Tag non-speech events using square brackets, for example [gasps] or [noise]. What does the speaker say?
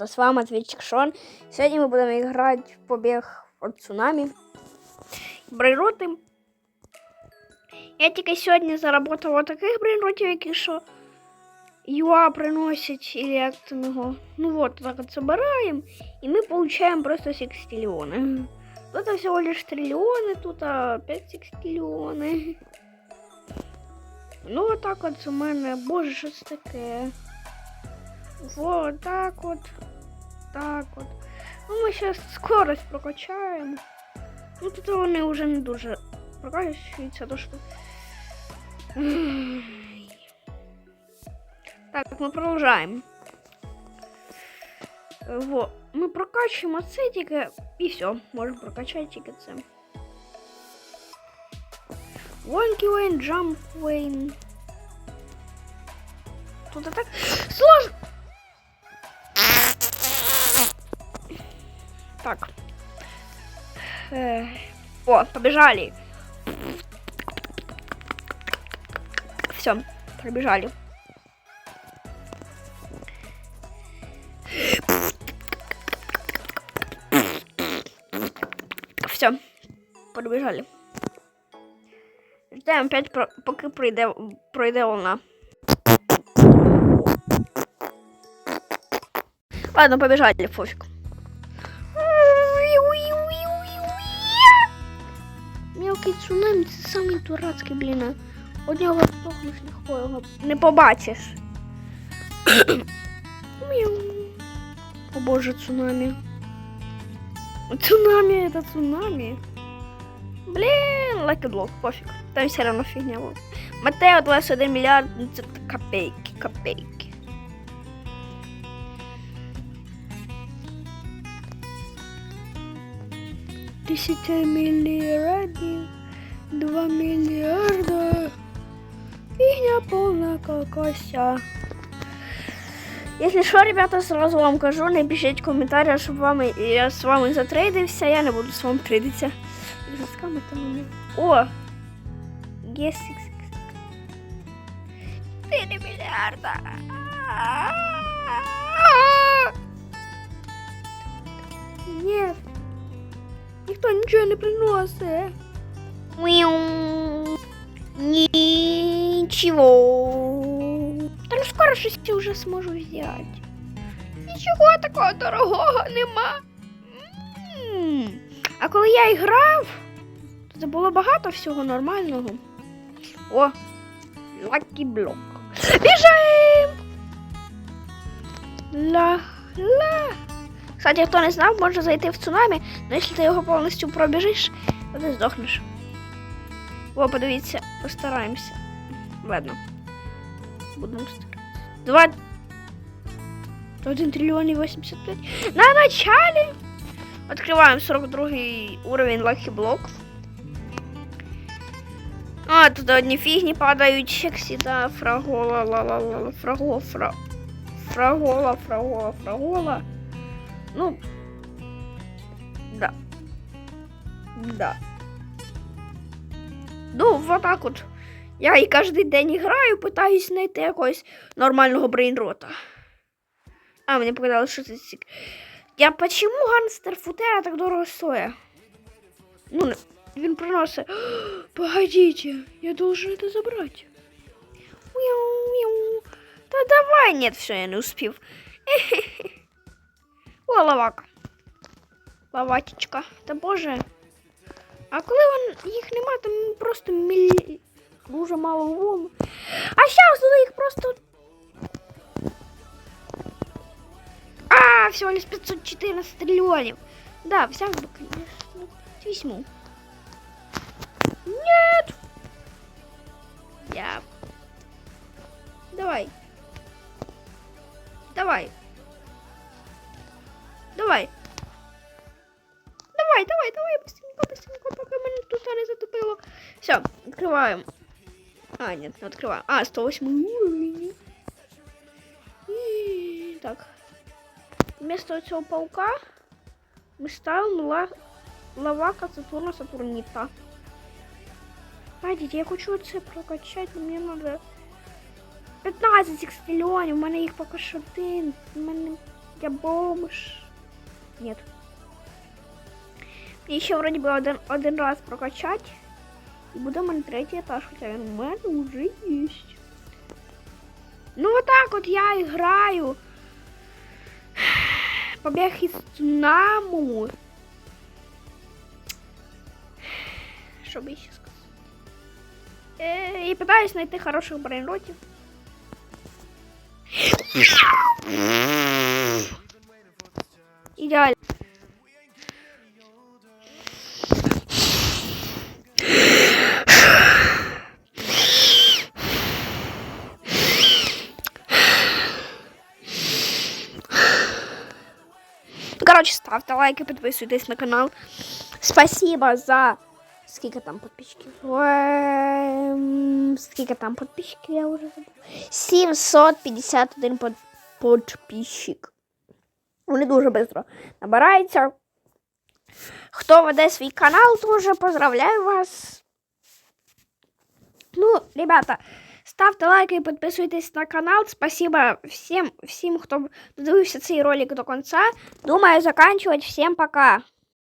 ребята, с вами Ответчик Шон. Сегодня мы будем играть в побег от цунами. Брейроти. Я тільки сьогодні заработала таких брейротів, які що ЮА приносять, или як там його. Ну вот, так от собираем, и мы получаем просто секстиллионы. Тут всего лишь триллионы, тут опять секстиллионы. Ну, вот так от у мене, боже, що це таке. Вот так от. Так от. Ну, ми зараз скорость прокачаємо. Ну, тут вони вже не дуже прокачуються, то що. Ай. Так, ми продовжаємо. Е, Во, ми прокачуємо це тільки і все, можемо прокачати тільки це. Wonky Wayne, Jump Wayne. Тут и так сложно. Так. Э, О, побежали. Все, пробежали. Все, пробежали. Ждемо опять, пройде, пройде волна. Ладно, побежали, пофиг. Мелкий цунамі це самий дурацький, блін. Од нього здохнеш легко його не побачиш. [coughs] О боже, цунамі. Цунамі, это цунамі. Блін, лайкоблок, пофіг. Там все равно фігня. Матео 21 мільярд, ну це копейки, копейки. Тисяча мільярдів, два мільярда. Фігня повна какося. Если что, ребята, сразу вам кажу, напишіть в комментариях, щоб вам, я з вами затрейдився, я не буду з вами трейдитися. І заскамити мене. О! Є 4 мільярда. Нет. Ніхто нічого не приносить. Ничего. Та ну скоро щось вже зможу взяти. Нічого такого дорогого нема. А коли я і грав, то було багато всього нормального. О, лакі блок. Біжаємо! Ла-ла. Кстати, хто не знав, може зайти в цунамі, але якщо ти його повністю пробіжиш, то ти здохнеш. О, подивіться, постараємося. Ладно. Будемо старатися. Два. 1 триллион и 85. На начале открываем 42 уровень Lucky Block. А, тут одни фигни падают, як всегда, фрагола, ла ла ла ла фраго, фра... Фрагола, фрагола, фрагола. Ну, да. Да. Ну, вот так от. Я і кожен день граю, питаюсь знайти якогось нормального брейнрота. А, мені показали, що це цік. Я почему ганстер футера так дорого стоїть? Ну, він приносить. [gasps] Погодите, я должен это забрать. Да давай, нет, все, я не успів. О, лавак. Лаватічка. Та боже. А коли вон, їх нема, там просто мілі... дуже мало вон. А зараз туди їх просто. А, всего лишь 514 триллионов. Да, взял бы, конечно. Візьму. Давай, давай, давай, быстренько, быстренько, пока мене тут не затопило. Все, открываем. А, нет, не открываем. А, 108 уровень. И, Так. Вместо цього паука ми ставимо ла... лавака Сатурна Сатурніта. Погодите, я хочу це прокачати, но мені треба 15 секстильонів, у мене їх поки що один. У мене Я бомж. Нет. Мне ще вроді би один, один раз прокачать. І буде в мене третій етаж, хоча він у мене вже є. Ну отак от я і граю. Побіг із Цунаму. Що би ще сказати? Е, і питаюсь знайти хороших брейнротів. Ідеально. Короче, ставте лайки, підписуйтесь на канал. Спасибо за скільки там підписчиків? Ем, Скільки там підписчиків, я вже забув. 751 под... підписчик. Вони дуже швидко набираються. Хто веде свій канал, дуже поздравляю вас. Ну, ребята, ставте лайки і підписуйтесь на канал. Спасибо всім, всім, хто додивився цей ролик до кінця. Думаю, заканчивать. Всем пока.